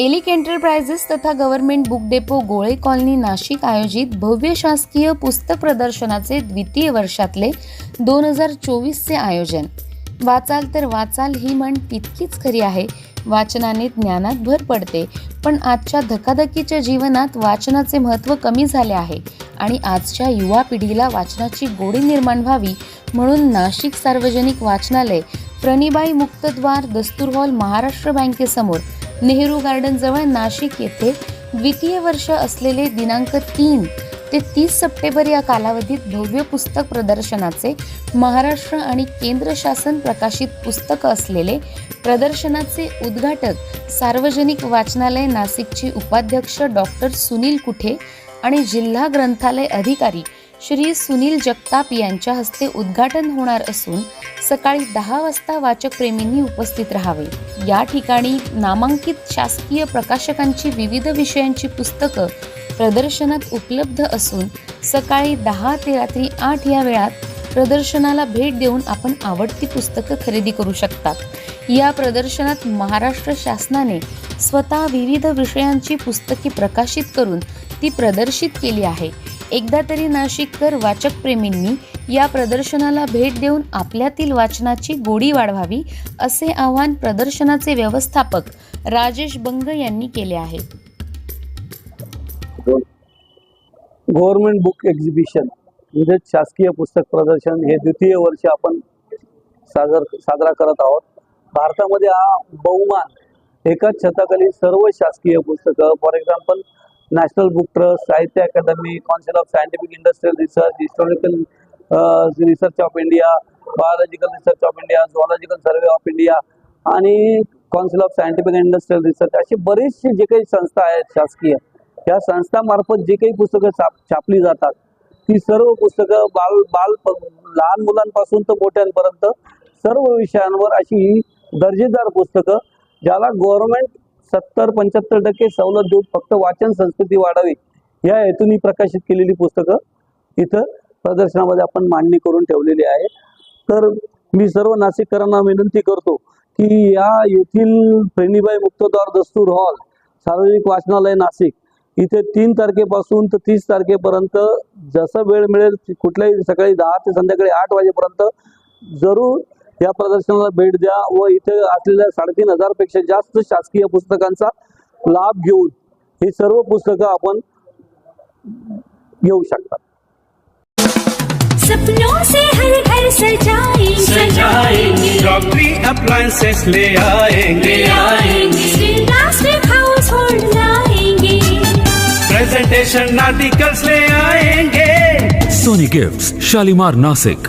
Alick enterprises तथा government book depot Gole colony Nashik आयोजित भव्य शासकीय पुस्तक प्रदर्शनाचे द्वितीय वर्षातले दोन हजार चोवीसचे आयोजन. वाचाल तर वाचाल ही म्हण तितकीच खरी आहे. वाचनाने ज्ञानात भर पडते पण आजच्या धकाधकीच्या जीवनात वाचनाचे महत्त्व कमी झाले आहे आणि आजच्या युवा पिढीला वाचनाची गोडी निर्माण व्हावी म्हणून नाशिक सार्वजनिक वाचनालय प्रणीबाई मुक्तद्वार दस्तूर हॉल महाराष्ट्र बँकेसमोर नेहरू गार्डनजवळ नाशिक येथे द्वितीय वर्ष असलेले दिनांक तीन ते तीस सप्टेंबर या कालावधीत भव्य पुस्तक प्रदर्शनाचे महाराष्ट्र आणि केंद्र शासन प्रकाशित पुस्तकं असलेले प्रदर्शनाचे उद्घाटक सार्वजनिक वाचनालय नाशिकचे उपाध्यक्ष डॉक्टर सुनील कुठे आणि जिल्हा ग्रंथालय अधिकारी श्री सुनील जगताप यांच्या हस्ते उद्घाटन होणार असून सकाळी दहा वाजता वाचकप्रेमींनी उपस्थित राहावे. या ठिकाणी नामांकित शासकीय प्रकाशकांची विविध विषयांची पुस्तकं प्रदर्शनात उपलब्ध असून सकाळी दहा ते रात्री आठ या वेळात प्रदर्शनाला भेट देऊन आपण आवडती पुस्तकं खरेदी करू शकतात. या प्रदर्शनात महाराष्ट्र शासनाने स्वतः विविध विषयांची पुस्तके प्रकाशित करून ती प्रदर्शित केली आहे. एकदा तरी नाशिककर वाचकप्रेमींनी या प्रदर्शनाला भेट देऊन आपल्यातील वाचनाची गोडी वाढवावी असे आवाहन प्रदर्शनाचे व्यवस्थापक राजेश बंग यांनी केले आहे. गव्हर्नमेंट बुक एक्झिबिशन म्हणजेच शासकीय पुस्तक प्रदर्शन हे द्वितीय वर्ष आपण साजर साजरा करत आहोत. भारतामध्ये हा बहुमान एकाच छताखाली सर्व शासकीय पुस्तकं for example national book trust Sahitya Akademi council of scientific industrial research historical research of India biological research of India zoological survey of India आणि council of scientific industrial research अशी बरीचशी जे काही संस्था आहेत शासकीय. या संस्थामार्फत जे काही पुस्तकं छाप छापली जातात ती सर्व पुस्तकं बाल बाल लहान मुलांपासून तर मोठ्यांपर्यंत सर्व विषयांवर अशी ही दर्जेदार पुस्तकं ज्याला गव्हर्नमेंट सत्तर पंच्याहत्तर टक्के सवलत देऊन फक्त वाचन संस्कृती वाढावी या हेतून ही प्रकाशित केलेली पुस्तकं इथं प्रदर्शनामध्ये आपण मांडणी करून ठेवलेली आहे. तर मी सर्व नाशिककरांना विनंती करतो की या येथील प्रेमीबाई मुक्तद्वार दस्तूर हॉल सार्वजनिक वाचनालय नाशिक इथे तीन तारखेपासून तर तीस तारखेपर्यंत जसं वेळ मिळेल कुठल्याही सकाळी दहा ते संध्याकाळी आठ वाजेपर्यंत जरूर या प्रदर्शनाला भेट द्या व इथे असलेल्या साडेतीन हजारपेक्षा जास्त शासकीय पुस्तकांचा लाभ घेऊन ही सर्व पुस्तकं आपण घेऊ शकता. सपनों से हर घर सजाएंगे. सजाएंगे. डॉक्टरी अप्लायंसेस ले आएंगे. आएंगे. श्री प्लास्टिक हाउस होल्ड लाएंगे. प्रेजेंटेशन आर्टिकल्स ले आएंगे. Sony Gifts, Shalimar Nasik.